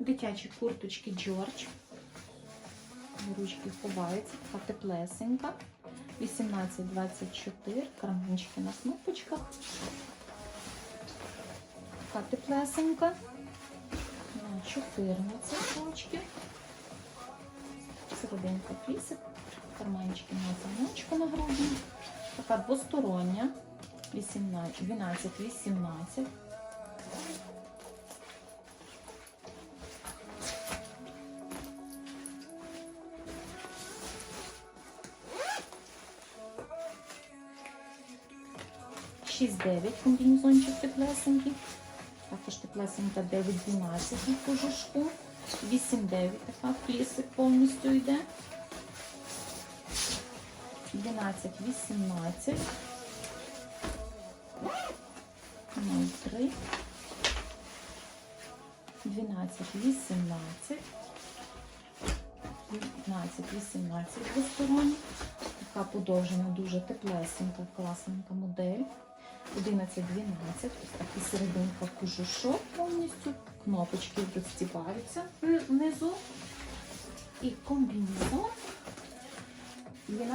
Дитячі курточки Джордж. Ручки ховаються, така теплесенька. 18-24, карманчики на кнопочках. Така теплесенька. На 14 ручки. Серединка плісик. Карманчики на замочку на грудні. Така двостороння. 18, 12-18. Шість дев'ять комбінезончик теплесенький. Також теплесенька 9-12 на кожушку. 8-9 така плісик повністю йде. 12-18. 03. 12, 18. 15, 18 двосторонні. Така подовжена, дуже теплесенька, класненька модель. 11 12 ось такий серединка кожушок повністю, кнопочки розстібаються внизу. І комбінезон 12-18.